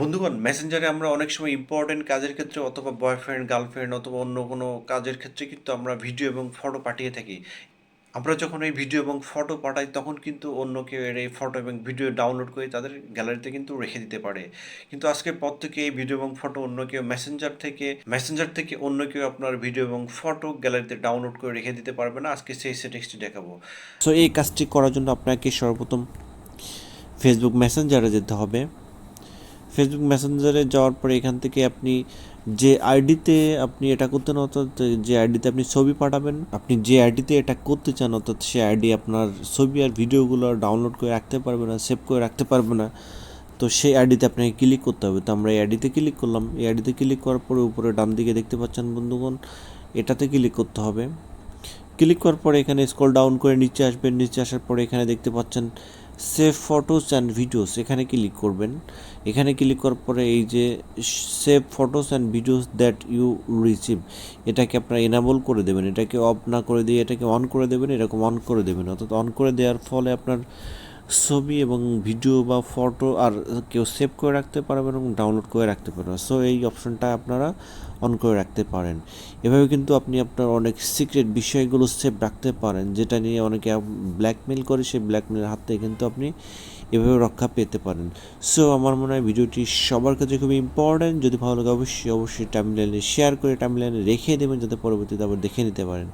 বন্ধুগণ মেসেঞ্জারে আমরা অনেক সময় ইম্পর্টেন্ট কাজের ক্ষেত্রে অথবা বয়ফ্রেন্ড গার্লফ্রেন্ড অথবা অন্য কোনো কাজের ক্ষেত্রে কিন্তু আমরা ভিডিও এবং ফটো পাঠিয়ে থাকি। আমরা যখন এই ভিডিও এবং ফটো পাঠাই, তখন কিন্তু অন্য কেউ এর এই ফটো এবং ভিডিও ডাউনলোড করে তাদের গ্যালারিতে কিন্তু রেখে দিতে পারে। কিন্তু আজকের পর থেকে এই ভিডিও এবং ফটো অন্য কেউ মেসেঞ্জার থেকে মেসেঞ্জার থেকে অন্য কেউ আপনার ভিডিও এবং ফটো গ্যালারিতে ডাউনলোড করে রেখে দিতে পারবে না। আজকে সেই সেটিংসটি দেখাবো। সো এই কাজটি করার জন্য আপনাকে সর্বপ্রথম ফেসবুক মেসেঞ্জারে যেতে হবে। ফেসবুক মেসেঞ্জারে যাওয়ার পরে এখান থেকে আপনি যে আইডিতে আপনি এটা করতে চান, অর্থাৎ যে আইডিতে আপনি ছবি পাঠাবেন, আপনি যে আইডিতে এটা করতে চান, অর্থাৎ সে আইডি আপনার ছবি আর ভিডিওগুলো ডাউনলোড করে রাখতে পারবে না, সেভ করে রাখতে পারবে না, তো সেই আইডিতে আপনাকে ক্লিক করতে হবে। তো আমরা এই আইডিতে ক্লিক করলাম। এই আইডিতে ক্লিক করার পরে উপরে ডান দিকে দেখতে পাচ্ছেন বন্ধুগণ, এটাতে ক্লিক করতে হবে। ক্লিক করার পরে এখানে স্ক্রল ডাউন করে নিচে আসবেন। নিচে আসার পরে এখানে দেখতে পাচ্ছেন সেভ ফটোস অ্যান্ড ভিডিওস এখানে ক্লিক করবেন। এখানে ক্লিক করার পরে এই যে save photos and videos that you receive এটাকে আপনার এনাবল করে দেবেন। এটাকে অফ না করে দিয়ে এটাকে অন করে দেবেন, এরকম অন করে দেবেন। অর্থাৎ অন করে দেওয়ার ফলে আপনার ছবি এবং ভিডিও বা ফটো আর কেউ সেভ করে রাখতে পারবেন এবং ডাউনলোড করে রাখতে পারবেন। সো এই অপশনটা আপনারা অন করে রাখতে পারেন। এভাবে কিন্তু আপনি আপনার অনেক সিক্রেট বিষয়গুলো সেভ রাখতে পারেন, যেটা নিয়ে অনেকে ব্ল্যাকমেল করে। সেই ব্ল্যাকমেলের হাত থেকে কিন্তু আপনি এভাবে রক্ষা পেতে পারেন। সো আমার মনে হয় ভিডিওটি সবার কাছে খুবই ইম্পর্ট্যান্ট যদি ভালো লাগে অবশ্যই অবশ্যই টাইমলাইনে শেয়ার করে টাইমলাইনে রেখে দেবেন, যাতে পরবর্তীতে আবার দেখে নিতে পারেন।